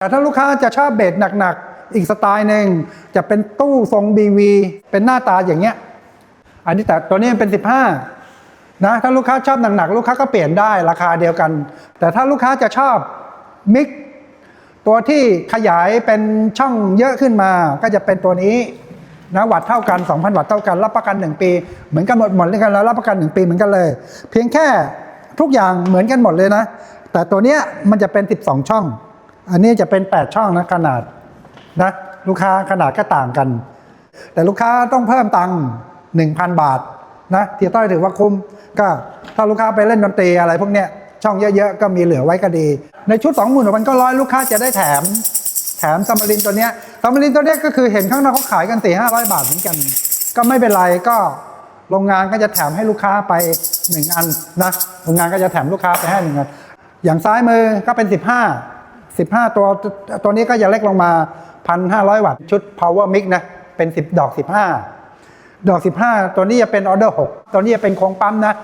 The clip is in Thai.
แต่ถ้าลูกค้าจะชอบเบสหนักๆ อีกสไตล์หนึ่งจะเป็นตู้ทรง BV เป็นหน้าตาอย่างเงี้ย อันนี้แต่ตัวนี้มันเป็น 15 นะ ถ้าลูกค้าชอบหนักๆ ลูกค้าก็เปลี่ยนได้ราคาเดียวกัน แต่ถ้าลูกค้าจะชอบมิกตัวที่ขยายเป็นช่องเยอะขึ้นมาก็จะเป็นตัวนี้นะวัตต์เท่ากัน 2,000 วัตต์เท่ากัน รับประกัน 1 ปี เหมือนกันหมดหมดเลยกันแล้วรับประกัน 1 ปีเหมือนกันเลย เพียงแค่ทุกอย่างเหมือนกันหมดเลยนะ แต่ตัวเนี้ยมันจะเป็น 12 ช่อง อันนี้จะเป็น 8 ช่องนะขนาดนะลูกค้าขนาดก็ต่างกัน แต่ลูกค้าต้องเพิ่มตังค์1,000 บาทนะเทียต้อยถือว่าคุ้มก็ถ้าลูกค้าไปเล่นดนตรีอะไรพวกเนี้ยช่องเยอะๆ ก็มีเหลือไว้ก็ดี ในชุด2 6 0 0 0ก็ร้อยลูกค้าจะได้แถม แถมซัมมารินตัวเนี้ยซัมมารินตัวเนี้ยก็คือเห็นข้างนอกเขาขายกัน4 5 0 0บาทเหมือนกัน ก็ไม่เป็นไรก็โรงงานก็จะแถมให้ลูกค้าไป 1 อันนะโรงงานก็จะแถมลูกค้าไปให้หนึ่งอันอย่างซ้ายมือก็เป็น 15 15 ตัวตัวนี้ก็จะเล็กลงมา 1,500 วัตต์ชุด power mix นะ เป็น 10 ดอก 15 ดอก 15 ตัวนี้จะเป็นออเดอร์ 6 ตัวนี้จะเป็นโครงปั๊มนะ